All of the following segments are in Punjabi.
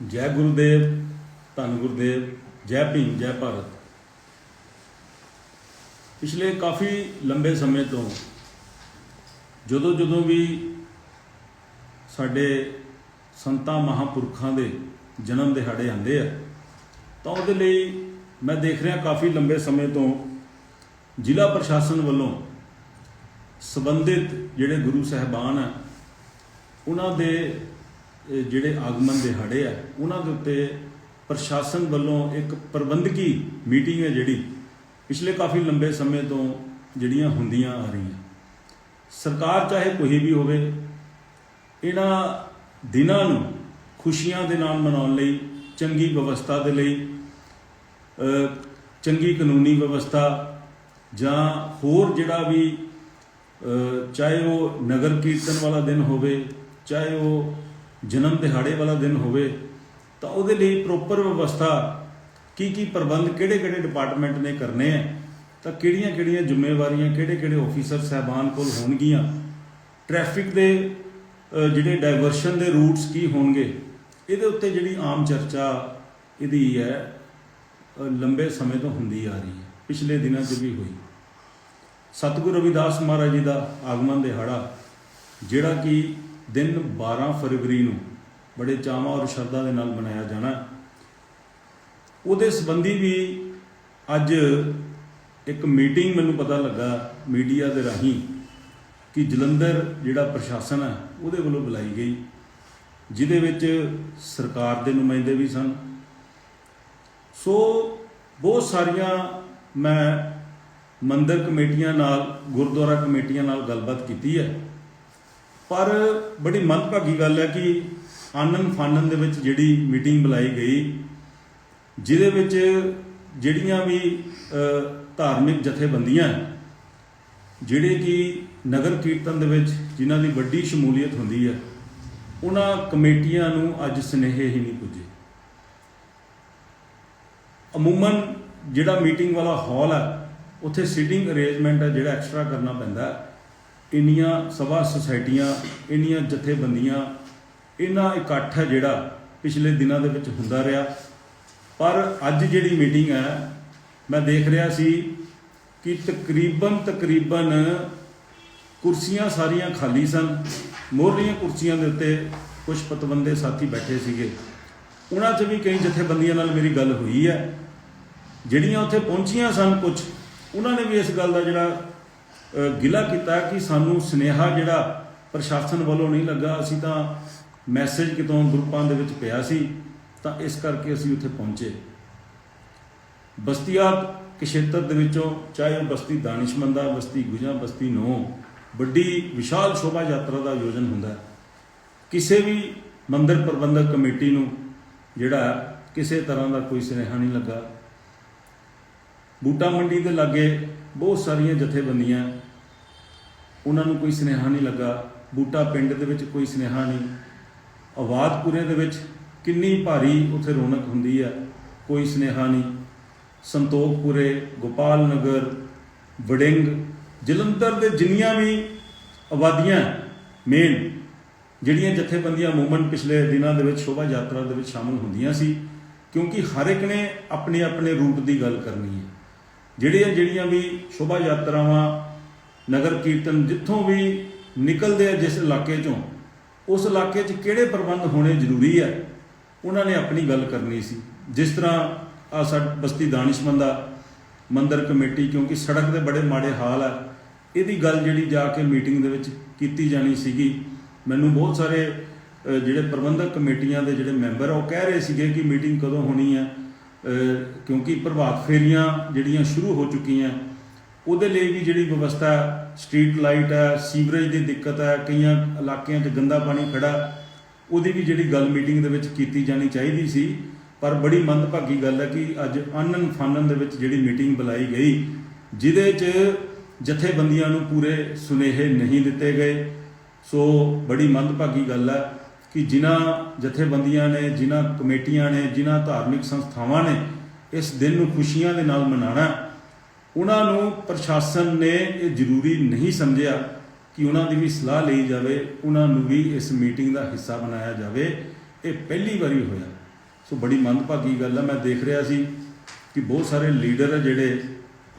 ਜੈ ਗੁਰੂਦੇਵ, ਧੰਨ ਗੁਰਦੇਵ, ਜੈ ਭੀਮ, ਜੈ ਭਾਰਤ। ਪਿਛਲੇ ਕਾਫੀ ਲੰਬੇ ਸਮੇਂ ਤੋਂ ਜਦੋਂ ਜਦੋਂ ਵੀ ਸਾਡੇ ਸੰਤਾਂ ਮਹਾਪੁਰਖਾਂ ਦੇ ਜਨਮ ਦਿਹਾੜੇ ਆਉਂਦੇ ਆ, ਤਾਂ ਉਹਦੇ ਲਈ ਮੈਂ ਦੇਖ ਰਿਹਾ ਕਾਫੀ ਲੰਬੇ ਸਮੇਂ ਤੋਂ ਜ਼ਿਲ੍ਹਾ ਪ੍ਰਸ਼ਾਸਨ ਵੱਲੋਂ ਸੰਬੰਧਿਤ ਜਿਹੜੇ ਗੁਰੂ ਸਾਹਿਬਾਨ ਆ, ਉਹਨਾਂ ਦੇ ਜਿਹੜੇ ਆਗਮਨ ਦਿਹਾੜੇ ਆ, ਉਹਨਾਂ ਦੇ ਉੱਤੇ ਪ੍ਰਸ਼ਾਸਨ ਵੱਲੋਂ ਇੱਕ ਪ੍ਰਬੰਧਕੀ ਮੀਟਿੰਗ ਹੈ ਜਿਹੜੀ ਪਿਛਲੇ ਕਾਫੀ ਲੰਬੇ ਸਮੇਂ ਤੋਂ ਜਿਹੜੀਆਂ ਹੁੰਦੀਆਂ ਆ ਰਹੀਆਂ। ਸਰਕਾਰ ਚਾਹੇ ਕੋਈ ਵੀ ਹੋਵੇ, ਇਹਨਾਂ ਦਿਨਾਂ ਨੂੰ ਖੁਸ਼ੀਆਂ ਦੇ ਨਾਲ ਮਨਾਉਣ ਲਈ, ਚੰਗੀ ਵਿਵਸਥਾ ਦੇ ਲਈ ਚੰਗੀ ਕਾਨੂੰਨੀ ਵਿਵਸਥਾ ਜਾਂ ਹੋਰ ਜਿਹੜਾ ਵੀ ਚਾਹੇ ਉਹ ਨਗਰ ਕੀਰਤਨ ਵਾਲਾ ਦਿਨ ਹੋਵੇ, ਚਾਹੇ ਉਹ ਜਨਮ ਦਿਹਾੜੇ ਵਾਲਾ ਦਿਨ ਹੋਵੇ, ਤਾਂ ਉਹਦੇ ਲਈ ਪ੍ਰੋਪਰ ਵਿਵਸਥਾ, ਕੀ ਕੀ ਪ੍ਰਬੰਧ ਕਿਹੜੇ ਕਿਹੜੇ ਡਿਪਾਰਟਮੈਂਟ ਨੇ ਕਰਨੇ ਆ, ਤਾਂ ਕਿਹੜੀਆਂ ਕਿਹੜੀਆਂ ਜ਼ਿੰਮੇਵਾਰੀਆਂ, ਕਿਹੜੇ ਕਿਹੜੇ ਆਫੀਸਰ ਸਹਿਬਾਨ ਕੋਲ ਹੋਣਗੀਆਂ ਟ੍ਰੈਫਿਕ ਦੇ ਜਿਹੜੇ ਡਾਇਵਰਸ਼ਨ ਦੇ ਰੂਟਸ ਕੀ ਹੋਣਗੇ, ਇਹਦੇ ਉੱਤੇ ਜਿਹੜੀ ਆਮ ਚਰਚਾ ਇਹਦੀ ਹੈ ਲੰਬੇ ਸਮੇਂ ਤੋਂ ਹੁੰਦੀ ਆ ਰਹੀ ਹੈ, ਪਿਛਲੇ ਦਿਨਾਂ 'ਚ ਵੀ ਹੋਈ। ਸਤਿਗੁਰੂ ਰਵਿਦਾਸ ਮਹਾਰਾਜ ਜੀ ਦਾ ਆਗਮਨ ਦਿਹਾੜਾ, ਜਿਹੜਾ ਕਿ ਦਿਨ 12 ਫਰਵਰੀ ਨੂੰ ਬੜੇ ਚਾਵਾਂ ਔਰ ਸ਼ਰਧਾ ਦੇ ਨਾਲ ਮਨਾਇਆ ਜਾਣਾ ਉਹਦੇ ਸੰਬੰਧੀ ਵੀ ਅੱਜ ਇੱਕ ਮੀਟਿੰਗ ਮੈਨੂੰ ਪਤਾ ਲੱਗਾ ਮੀਡੀਆ ਦੇ ਰਾਹੀਂ ਕਿ ਜਲੰਧਰ ਜਿਹੜਾ ਪ੍ਰਸ਼ਾਸਨ ਹੈ, ਉਹਦੇ ਵੱਲੋਂ ਬੁਲਾਈ ਗਈ, ਜਿਹਦੇ ਵਿੱਚ ਸਰਕਾਰ ਦੇ ਨੁਮਾਇੰਦੇ ਵੀ ਸਨ। ਸੋ ਬਹੁਤ ਸਾਰੀਆਂ ਮੈਂ ਮੰਦਰ ਕਮੇਟੀਆਂ ਨਾਲ, ਗੁਰਦੁਆਰਾ ਕਮੇਟੀਆਂ ਨਾਲ ਗੱਲਬਾਤ ਕੀਤੀ ਹੈ। ਪਰ ਬੜੀ ਮੰਦਭਾਗੀ ਗੱਲ ਹੈ ਕਿ ਆਨੰਦ ਫਾਨਨ ਦੇ ਵਿੱਚ ਜਿਹੜੀ ਮੀਟਿੰਗ ਬੁਲਾਈ ਗਈ, ਜਿਹਦੇ ਵਿੱਚ ਜਿਹੜੀਆਂ ਵੀ ਧਾਰਮਿਕ ਜਥੇਬੰਦੀਆਂ ਜਿਹੜੇ ਕਿ ਨਗਰ ਕੀਰਤਨ ਦੇ ਵਿੱਚ ਜਿਨ੍ਹਾਂ ਦੀ ਵੱਡੀ ਸ਼ਮੂਲੀਅਤ ਹੁੰਦੀ ਹੈ, ਉਹਨਾਂ ਕਮੇਟੀਆਂ ਨੂੰ ਅੱਜ ਸਨੇਹੇ ਹੀ ਨਹੀਂ ਪੁੱਜੇ। ਅਮੂਮਨ ਜਿਹੜਾ ਮੀਟਿੰਗ ਵਾਲਾ ਹਾਲ ਹੈ, ਉੱਥੇ ਸੀਟਿੰਗ ਅਰੇਂਜਮੈਂਟ ਹੈ ਜਿਹੜਾ ਐਕਸਟਰਾ ਕਰਨਾ ਪੈਂਦਾ ਇੰਨੀਆਂ ਸਭਾ ਸੁਸਾਇਟੀਆਂ, ਇੰਨੀਆਂ ਜਥੇਬੰਦੀਆਂ ਇਹਨਾਂ ਇਕੱਠ ਹੈ ਜਿਹੜਾ ਪਿਛਲੇ ਦਿਨਾਂ ਦੇ ਵਿੱਚ ਹੁੰਦਾ ਰਿਹਾ। ਪਰ ਅੱਜ ਜਿਹੜੀ ਮੀਟਿੰਗ ਹੈ, ਮੈਂ ਦੇਖ ਰਿਹਾ ਸੀ ਕਿ ਤਕਰੀਬਨ ਤਕਰੀਬਨ ਕੁਰਸੀਆਂ ਸਾਰੀਆਂ ਖਾਲੀ ਸਨ। ਮੋਹਰਲੀਆਂ ਕੁਰਸੀਆਂ ਦੇ ਉੱਤੇ ਕੁਝ ਪਤਵੰਦੇ ਸਾਥੀ ਬੈਠੇ ਸੀਗੇ। ਉਹਨਾਂ 'ਚ ਵੀ ਕਈ ਜਥੇਬੰਦੀਆਂ ਨਾਲ ਮੇਰੀ ਗੱਲ ਹੋਈ ਹੈ। ਜਿਹੜੀਆਂ ਉੱਥੇ ਪਹੁੰਚੀਆਂ ਸਨ ਕੁਝ ਉਹਨਾਂ ਨੇ ਵੀ ਇਸ ਗੱਲ ਦਾ ਜਿਹੜਾ ਗਿਲਾ ਕੀਤਾ ਕਿ ਸਾਨੂੰ ਸੁਨੇਹਾ ਜਿਹੜਾ ਪ੍ਰਸ਼ਾਸਨ ਵੱਲੋਂ ਨਹੀਂ ਲੱਗਾ, ਅਸੀਂ ਤਾਂ ਮੈਸੇਜ ਕਿਤੋਂ ਗਰੁੱਪਾਂ ਦੇ ਵਿੱਚ ਪਿਆ ਸੀ, ਤਾਂ ਇਸ ਕਰਕੇ ਅਸੀਂ ਉੱਥੇ ਪਹੁੰਚੇ। ਬਸਤੀਆਤ ਖੇਤਰ ਦੇ ਵਿੱਚੋਂ, ਚਾਹੇ ਉਹ ਬਸਤੀ ਦਾਨਿਸ਼ਮੰਦਾ ਬਸਤੀ ਗੁਜਾ ਬਸਤੀ ਨੋ, ਵੱਡੀ ਵਿਸ਼ਾਲ ਸ਼ੋਭਾ ਯਾਤਰਾ ਦਾ ਆਯੋਜਨ ਹੁੰਦਾ ਹੈ। ਕਿਸੇ ਵੀ ਮੰਦਿਰ ਪ੍ਰਬੰਧਕ ਕਮੇਟੀ ਨੂੰ ਜਿਹੜਾ ਕਿਸੇ ਤਰ੍ਹਾਂ ਦਾ ਕੋਈ ਸੁਨੇਹਾ ਨਹੀਂ ਲੱਗਾ। ਬੂਟਾ ਮੰਡੀ ਦੇ ਲਾਗੇ ਬਹੁਤ ਸਾਰੀਆਂ ਜਥੇਬੰਦੀਆਂ, ਉਹਨਾਂ ਨੂੰ ਕੋਈ ਸੁਨੇਹਾ ਨਹੀਂ ਲੱਗਾ। ਬੂਟਾ ਪਿੰਡ ਦੇ ਵਿੱਚ ਕੋਈ ਸੁਨੇਹਾ ਨਹੀਂ। ਆਵਾਦਪੁਰੇ ਦੇ ਵਿੱਚ ਕਿੰਨੀ ਭਾਰੀ ਉੱਥੇ ਰੌਣਕ ਹੁੰਦੀ ਹੈ ਕੋਈ ਸੁਨੇਹਾ ਨਹੀਂ। ਸੰਤੋਖਪੁਰੇ ਗੋਪਾਲ ਨਗਰ ਵੜਿੰਗ, ਜਲੰਧਰ ਦੇ ਜਿੰਨੀਆਂ ਵੀ ਆਬਾਦੀਆਂ ਮੇਨ ਜਿਹੜੀਆਂ ਜਥੇਬੰਦੀਆਂ ਮੂਵਮੈਂਟ ਪਿਛਲੇ ਦਿਨਾਂ ਦੇ ਵਿੱਚ ਸ਼ੋਭਾ ਯਾਤਰਾ ਦੇ ਵਿੱਚ ਸ਼ਾਮਲ ਹੁੰਦੀਆਂ ਸੀ, ਕਿਉਂਕਿ ਹਰ ਇੱਕ ਨੇ ਆਪਣੇ ਆਪਣੇ ਰੂਟ ਦੀ ਗੱਲ ਕਰਨੀ ਹੈ। ਜਿਹੜੀਆਂ ਜਿਹੜੀਆਂ ਵੀ ਸ਼ੋਭਾ ਯਾਤਰਾਵਾਂ, ਨਗਰ ਕੀਰਤਨ ਜਿੱਥੋਂ ਵੀ ਨਿਕਲਦੇ ਆ ਜਿਸ ਇਲਾਕੇ ਚੋਂ, ਉਸ ਇਲਾਕੇ 'ਚ ਕਿਹੜੇ ਪ੍ਰਬੰਧ ਹੋਣੇ ਜ਼ਰੂਰੀ ਹੈ ਉਹਨਾਂ ਨੇ ਆਪਣੀ ਗੱਲ ਕਰਨੀ ਸੀ। ਜਿਸ ਤਰ੍ਹਾਂ ਆ ਸਾਡ ਬਸਤੀ ਦਾਨਿਸ਼ਮੰਦਾ ਮੰਦਰ ਕਮੇਟੀ, ਕਿਉਂਕਿ ਸੜਕ ਦੇ ਬੜੇ ਮਾੜੇ ਹਾਲ ਆ, ਇਹਦੀ ਗੱਲ ਜਿਹੜੀ ਜਾ ਕੇ ਮੀਟਿੰਗ ਦੇ ਵਿੱਚ ਕੀਤੀ ਜਾਣੀ ਸੀਗੀ। ਮੈਨੂੰ ਬਹੁਤ ਸਾਰੇ ਜਿਹੜੇ ਪ੍ਰਬੰਧਕ ਕਮੇਟੀਆਂ ਦੇ ਜਿਹੜੇ ਮੈਂਬਰ ਆ, ਉਹ ਕਹਿ ਰਹੇ ਸੀਗੇ ਕਿ ਮੀਟਿੰਗ ਕਦੋਂ ਹੋਣੀ ਹੈ ਕਿਉਂਕਿ ਪ੍ਰਭਾਤ ਫੇਰੀਆਂ ਜਿਹੜੀਆਂ ਸ਼ੁਰੂ ਹੋ ਚੁੱਕੀਆਂ, ਉਹਦੇ ਲਈ ਵੀ ਜਿਹੜੀ ਵਿਵਸਥਾ ਸਟਰੀਟ ਲਾਈਟ ਹੈ ਸੀਵਰੇਜ ਦੀ ਦਿੱਕਤ ਹੈ, ਕਈਆਂ ਇਲਾਕਿਆਂ 'ਚ ਗੰਦਾ ਪਾਣੀ ਖੜਾ, ਉਹਦੀ ਵੀ ਜਿਹੜੀ ਗੱਲ ਮੀਟਿੰਗ ਦੇ ਵਿੱਚ ਕੀਤੀ ਜਾਣੀ ਚਾਹੀਦੀ ਸੀ, ਪਰ ਬੜੀ ਮੰਦਭਾਗੀ ਗੱਲ ਹੈ ਕਿ ਅੱਜ ਆਨੰਦ ਫਾਨਨ ਦੇ ਵਿੱਚ ਜਿਹੜੀ ਮੀਟਿੰਗ ਬੁਲਾਈ ਗਈ, ਜਿਹਦੇ 'ਚ ਜਥੇਬੰਦੀਆਂ ਨੂੰ ਪੂਰੇ ਸੁਨੇਹੇ ਨਹੀਂ ਦਿੱਤੇ ਗਏ, ਸੋ ਬੜੀ ਮੰਦਭਾਗੀ ਗੱਲ ਹੈ। ਕਿ ਜਿਨ੍ਹਾਂ ਜਥੇਬੰਦੀਆਂ ਨੇ, ਜਿਨ੍ਹਾਂ ਕਮੇਟੀਆਂ ਨੇ, ਜਿਨ੍ਹਾਂ ਧਾਰਮਿਕ ਸੰਸਥਾਵਾਂ ਨੇ ਇਸ ਦਿਨ ਨੂੰ ਖੁਸ਼ੀਆਂ ਦੇ ਨਾਲ ਮਨਾਉਣਾ ਉਹਨਾਂ ਨੂੰ ਪ੍ਰਸ਼ਾਸਨ ਨੇ ਇਹ ਜ਼ਰੂਰੀ ਨਹੀਂ ਸਮਝਿਆ ਕਿ ਉਹਨਾਂ ਦੀ ਵੀ ਸਲਾਹ ਲਈ ਜਾਵੇ, ਉਹਨਾਂ ਨੂੰ ਵੀ ਇਸ ਮੀਟਿੰਗ ਦਾ ਹਿੱਸਾ ਬਣਾਇਆ ਜਾਵੇ। ਇਹ ਪਹਿਲੀ ਵਾਰੀ ਹੋਇਆ। ਸੋ ਬੜੀ ਮੰਦਭਾਗੀ ਗੱਲ ਹੈ ਮੈਂ ਦੇਖ ਰਿਹਾ ਸੀ ਕਿ ਬਹੁਤ ਸਾਰੇ ਲੀਡਰ ਜਿਹੜੇ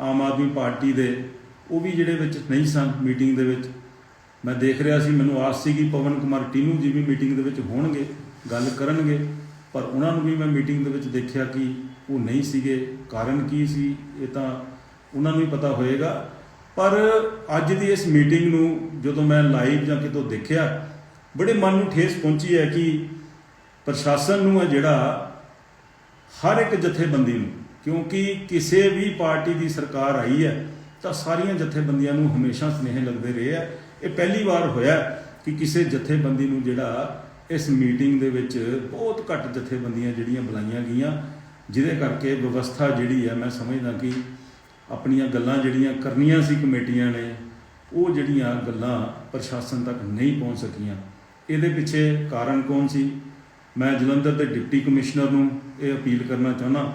ਆਮ ਆਦਮੀ ਪਾਰਟੀ ਦੇ, ਉਹ ਵੀ ਜਿਹੜੇ ਵਿੱਚ ਨਹੀਂ ਸਨ ਮੀਟਿੰਗ ਦੇ ਵਿੱਚ। ਮੈਂ ਦੇਖ ਰਿਹਾ ਸੀ, ਮੈਨੂੰ ਆਸ ਸੀ ਕਿ ਪਵਨ ਕੁਮਾਰ ਟੀਨੂ ਜੀ ਵੀ ਮੀਟਿੰਗ ਦੇ ਵਿੱਚ ਹੋਣਗੇ, ਗੱਲ ਕਰਨਗੇ, ਪਰ ਉਹਨਾਂ ਨੂੰ ਵੀ ਮੈਂ ਮੀਟਿੰਗ ਦੇ ਵਿੱਚ ਦੇਖਿਆ ਕਿ ਉਹ ਨਹੀਂ ਸੀਗੇ। ਕਾਰਨ ਕੀ ਸੀ, ਇਹ ਤਾਂ ਉਹਨਾਂ ਨੂੰ ਹੀ ਪਤਾ ਹੋਏਗਾ। ਪਰ ਅੱਜ ਦੀ ਇਸ ਮੀਟਿੰਗ ਨੂੰ ਜਦੋਂ ਮੈਂ ਲਾਈਵ ਜਾਂ ਕਿਤੋਂ ਦੇਖਿਆ, ਬੜੇ ਮਨ ਨੂੰ ਠੇਸ ਪਹੁੰਚੀ ਹੈ ਕਿ ਪ੍ਰਸ਼ਾਸਨ ਨੂੰ ਹੈ ਜਿਹੜਾ ਹਰ ਇੱਕ ਜਥੇਬੰਦੀ ਨੂੰ, ਕਿਉਂਕਿ ਕਿਸੇ ਵੀ ਪਾਰਟੀ ਦੀ ਸਰਕਾਰ ਆਈ ਹੈ, ਤਾਂ ਸਾਰੀਆਂ ਜਥੇਬੰਦੀਆਂ ਨੂੰ ਹਮੇਸ਼ਾ ਸਨੇਹ ਲੱਗਦੇ ਰਹੇ ਆ ਇਹ ਪਹਿਲੀ ਵਾਰ ਹੋਇਆ ਕਿ ਕਿਸੇ ਜਥੇਬੰਦੀ ਨੂੰ ਜਿਹੜਾ ਇਸ ਮੀਟਿੰਗ ਦੇ ਵਿੱਚ ਬਹੁਤ ਘੱਟ ਜਥੇਬੰਦੀਆਂ ਜਿਹੜੀਆਂ ਬੁਲਾਈਆਂ ਗਈਆਂ, ਜਿਹਦੇ ਕਰਕੇ ਵਿਵਸਥਾ ਜਿਹੜੀ ਹੈ, ਮੈਂ ਸਮਝਦਾ ਕਿ ਆਪਣੀਆਂ ਗੱਲਾਂ ਜਿਹੜੀਆਂ ਕਰਨੀਆਂ ਸੀ ਕਮੇਟੀਆਂ ਨੇ, ਉਹ ਜਿਹੜੀਆਂ ਗੱਲਾਂ ਪ੍ਰਸ਼ਾਸਨ ਤੱਕ ਨਹੀਂ ਪਹੁੰਚ ਸਕੀਆਂ। ਇਹਦੇ ਪਿੱਛੇ ਕਾਰਨ ਕੌਣ ਸੀ? ਮੈਂ ਜਲੰਧਰ ਦੇ ਡਿਪਟੀ ਕਮਿਸ਼ਨਰ ਨੂੰ ਇਹ ਅਪੀਲ ਕਰਨਾ ਚਾਹੁੰਦਾ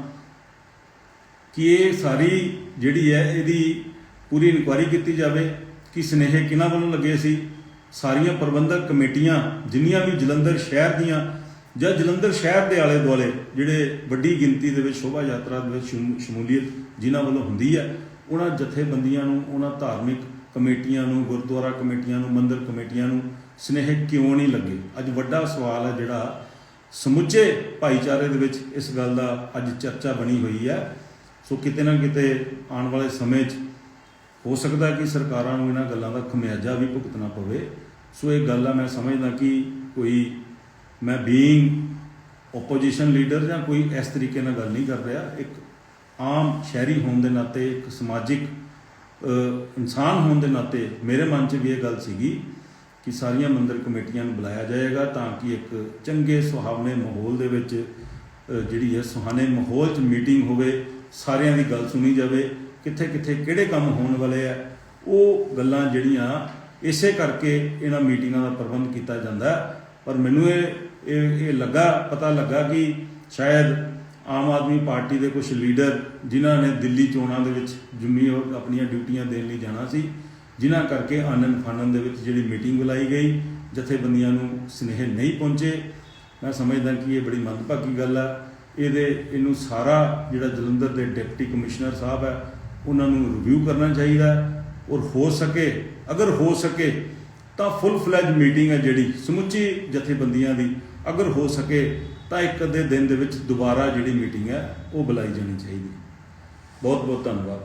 ਕਿ ਇਹ ਸਾਰੀ ਜਿਹੜੀ ਹੈ, ਇਹਦੀ ਪੂਰੀ ਇਨਕੁਆਇਰੀ ਕੀਤੀ ਜਾਵੇ। ਕਿ ਸਨੇਹ ਕਿਹਨਾਂ ਵੱਲੋਂ ਲੱਗੇ ਸੀ? ਸਾਰੀਆਂ ਪ੍ਰਬੰਧਕ ਕਮੇਟੀਆਂ, ਜਿੰਨੀਆਂ ਵੀ ਜਲੰਧਰ ਸ਼ਹਿਰ ਦੀਆਂ ਜਾਂ ਜਲੰਧਰ ਸ਼ਹਿਰ ਦੇ ਆਲੇ ਦੁਆਲੇ, ਜਿਹੜੇ ਵੱਡੀ ਗਿਣਤੀ ਦੇ ਵਿੱਚ ਸ਼ੋਭਾ ਯਾਤਰਾ ਦੇ ਵਿੱਚ ਸ਼ਮੂ- ਸ਼ਮੂਲੀਅਤ ਜਿਨ੍ਹਾਂ ਵੱਲੋਂ ਹੁੰਦੀ ਹੈ, ਉਹਨਾਂ ਜਥੇਬੰਦੀਆਂ ਨੂੰ, ਉਹਨਾਂ ਧਾਰਮਿਕ ਕਮੇਟੀਆਂ ਨੂੰ, ਗੁਰਦੁਆਰਾ ਕਮੇਟੀਆਂ ਨੂੰ, ਮੰਦਿਰ ਕਮੇਟੀਆਂ ਨੂੰ ਸਨੇਹ ਕਿਉਂ ਨਹੀਂ ਲੱਗੇ? ਅੱਜ ਵੱਡਾ ਸਵਾਲ ਹੈ ਜਿਹੜਾ ਸਮੁੱਚੇ ਭਾਈਚਾਰੇ ਦੇ ਵਿੱਚ ਇਸ ਗੱਲ ਦਾ ਅੱਜ ਚਰਚਾ ਬਣੀ ਹੋਈ ਹੈ। ਸੋ ਕਿਤੇ ਨਾ ਕਿਤੇ ਆਉਣ ਵਾਲੇ ਸਮੇਂ 'ਚ ਹੋ ਸਕਦਾ ਕਿ ਸਰਕਾਰਾਂ ਨੂੰ ਇਹਨਾਂ ਗੱਲਾਂ ਦਾ ਖਮਿਆਜਾ ਵੀ ਭੁਗਤਣਾ ਪਵੇ। ਸੋ ਇਹ ਗੱਲ ਆ, ਮੈਂ ਸਮਝਦਾ ਕਿ ਕੋਈ, ਮੈਂ ਬੀਇੰਗ ਆਪੋਜੀਸ਼ਨ ਲੀਡਰ ਜਾਂ ਕੋਈ ਇਸ ਤਰੀਕੇ ਨਾਲ ਗੱਲ ਨਹੀਂ ਕਰ ਰਿਹਾ। ਇੱਕ ਆਮ ਸ਼ਹਿਰੀ ਹੋਣ ਦੇ ਨਾਤੇ, ਇੱਕ ਸਮਾਜਿਕ ਇਨਸਾਨ ਹੋਣ ਦੇ ਨਾਤੇ ਮੇਰੇ ਮਨ 'ਚ ਵੀ ਇਹ ਗੱਲ ਸੀਗੀ ਕਿ ਸਾਰੀਆਂ ਮੰਦਰ ਕਮੇਟੀਆਂ ਨੂੰ ਬੁਲਾਇਆ ਜਾਏਗਾ ਤਾਂ ਕਿ ਇੱਕ ਚੰਗੇ, ਸੁਹਾਵਣੇ ਮਾਹੌਲ ਦੇ ਵਿੱਚ ਜਿਹੜੀ ਹੈ ਸੁਹਾਣੇ ਮਾਹੌਲ 'ਚ ਮੀਟਿੰਗ ਹੋਵੇ, ਸਾਰਿਆਂ ਦੀ ਗੱਲ ਸੁਣੀ ਜਾਵੇ। ਕਿੱਥੇ ਕਿੱਥੇ ਕਿਹੜੇ ਕੰਮ ਹੋਣ ਵਾਲੇ ਆ, ਉਹ ਗੱਲਾਂ ਜਿਹੜੀਆਂ ਇਸੇ ਕਰਕੇ ਇਹਨਾਂ ਮੀਟਿੰਗਾਂ ਦਾ ਪ੍ਰਬੰਧ ਕੀਤਾ ਜਾਂਦਾ। ਪਰ ਮੈਨੂੰ ਇਹ ਇਹ ਇਹ ਲੱਗਾ, ਪਤਾ ਲੱਗਾ ਕਿ ਸ਼ਾਇਦ ਆਮ ਆਦਮੀ ਪਾਰਟੀ ਦੇ ਕੁਝ ਲੀਡਰ ਜਿਨ੍ਹਾਂ ਨੇ ਦਿੱਲੀ ਚੋਣਾਂ ਦੇ ਵਿੱਚ ਜੁੰਮੀ ਔਰ ਆਪਣੀਆਂ ਡਿਊਟੀਆਂ ਦੇਣ ਲਈ ਜਾਣਾ ਸੀ, ਜਿਨ੍ਹਾਂ ਕਰਕੇ ਆਨੰਦ ਫਾਨਨ ਦੇ ਵਿੱਚ ਜਿਹੜੀ ਮੀਟਿੰਗ ਬੁਲਾਈ ਗਈ, ਜਥੇਬੰਦੀਆਂ ਨੂੰ ਸਨੇਹ ਨਹੀਂ ਪਹੁੰਚੇ। ਮੈਂ ਸਮਝਦਾ ਕਿ ਇਹ ਬੜੀ ਮੰਦਭਾਗੀ ਗੱਲ ਆ। ਇਹਦੇ, ਇਹਨੂੰ ਸਾਰਾ ਜਿਹੜਾ ਜਲੰਧਰ ਦੇ ਡਿਪਟੀ ਕਮਿਸ਼ਨਰ ਸਾਹਿਬ ਹੈ ਉਹਨਾਂ ਨੂੰ ਰਿਵਿਊ ਕਰਨਾ ਚਾਹੀਦਾ ਔਰ ਹੋ ਸਕੇ, ਅਗਰ ਹੋ ਸਕੇ ਤਾਂ ਫੁੱਲ ਫਲੈਜ ਮੀਟਿੰਗ ਹੈ ਜਿਹੜੀ ਸਮੁੱਚੀ ਜਥੇਬੰਦੀਆਂ ਦੀ। ਅਗਰ ਹੋ ਸਕੇ ਤਾਂ ਇੱਕ ਅੱਧੇ ਦਿਨ ਦੇ ਵਿੱਚ ਦੁਬਾਰਾ ਜਿਹੜੀ ਮੀਟਿੰਗ ਹੈ ਉਹ ਬੁਲਾਈ ਜਾਣੀ ਚਾਹੀਦੀ ਬਹੁਤ ਬਹੁਤ ਧੰਨਵਾਦ।